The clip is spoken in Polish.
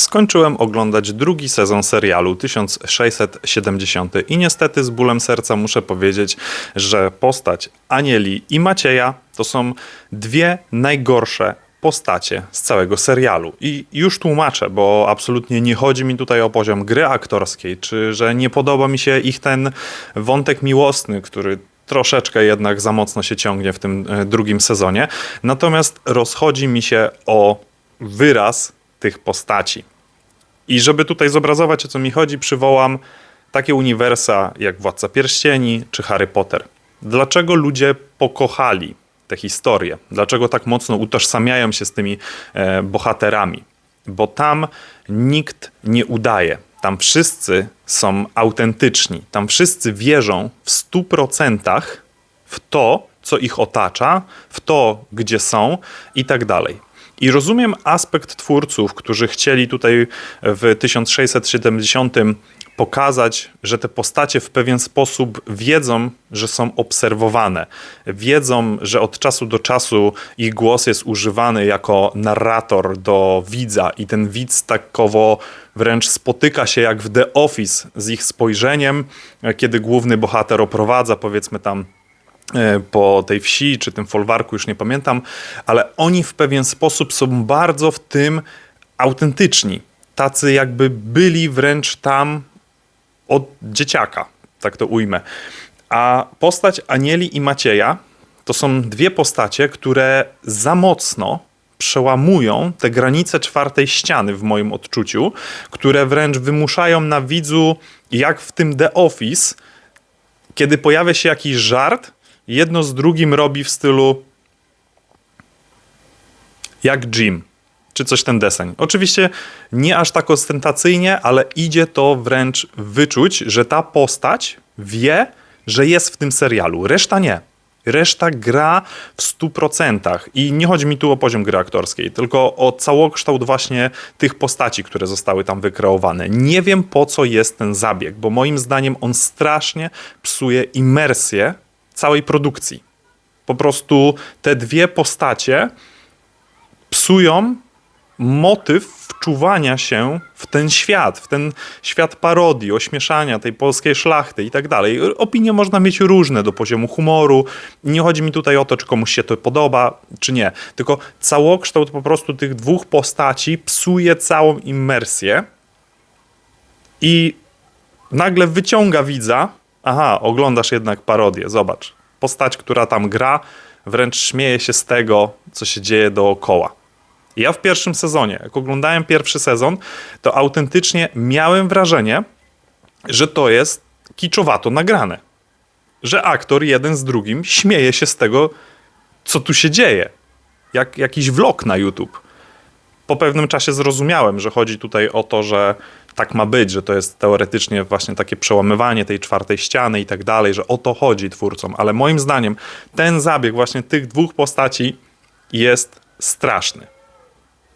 Skończyłem oglądać drugi sezon serialu 1670 i niestety z bólem serca muszę powiedzieć, że postać Anieli i Macieja to są dwie najgorsze postacie z całego serialu. I już tłumaczę, bo absolutnie nie chodzi mi tutaj o poziom gry aktorskiej, czy że nie podoba mi się ich ten wątek miłosny, który troszeczkę jednak za mocno się ciągnie w tym e, drugim sezonie. Natomiast rozchodzi mi się o wyraz tych postaci. I żeby tutaj zobrazować, o co mi chodzi, przywołam takie uniwersa jak Władca Pierścieni czy Harry Potter. Dlaczego ludzie pokochali te historie? Dlaczego tak mocno utożsamiają się z tymi e, bohaterami? Bo tam nikt nie udaje. Tam wszyscy są autentyczni. Tam wszyscy wierzą w stu procentach w to, co ich otacza, w to, gdzie są i tak dalej. I rozumiem aspekt twórców, którzy chcieli tutaj w 1670 pokazać, że te postacie w pewien sposób wiedzą, że są obserwowane. Wiedzą, że od czasu do czasu ich głos jest używany jako narrator do widza i ten widz takowo wręcz spotyka się jak w The Office z ich spojrzeniem, kiedy główny bohater oprowadza powiedzmy tam po tej wsi czy tym folwarku, już nie pamiętam, ale oni w pewien sposób są bardzo w tym autentyczni. Tacy jakby byli wręcz tam od dzieciaka, tak to ujmę. A postać Anieli i Macieja to są dwie postacie, które za mocno przełamują te granice czwartej ściany w moim odczuciu, które wręcz wymuszają na widzu, jak w tym The Office, kiedy pojawia się jakiś żart, jedno z drugim robi w stylu jak Jim, czy coś ten deseń. Oczywiście nie aż tak ostentacyjnie, ale idzie to wręcz wyczuć, że ta postać wie, że jest w tym serialu. Reszta nie. Reszta gra w 100%. I nie chodzi mi tu o poziom gry aktorskiej, tylko o całokształt właśnie tych postaci, które zostały tam wykreowane. Nie wiem po co jest ten zabieg, bo moim zdaniem on strasznie psuje imersję całej produkcji. Po prostu te dwie postacie psują motyw wczuwania się w ten świat, w ten świat parodii, ośmieszania tej polskiej szlachty i tak dalej. Opinie można mieć różne do poziomu humoru. Nie chodzi mi tutaj o to, czy komuś się to podoba, czy nie. Tylko całokształt po prostu tych dwóch postaci psuje całą imersję i nagle wyciąga widza. Aha, oglądasz jednak parodię, zobacz. Postać, która tam gra, wręcz śmieje się z tego, co się dzieje dookoła. Ja w pierwszym sezonie, jak oglądałem pierwszy sezon, to autentycznie miałem wrażenie, że to jest kiczowato nagrane. Że aktor jeden z drugim śmieje się z tego, co tu się dzieje. Jak jakiś vlog na YouTube. Po pewnym czasie zrozumiałem, że chodzi tutaj o to, że tak ma być, że to jest teoretycznie właśnie takie przełamywanie tej czwartej ściany i tak dalej, że o to chodzi twórcom. Ale moim zdaniem ten zabieg właśnie tych dwóch postaci jest straszny.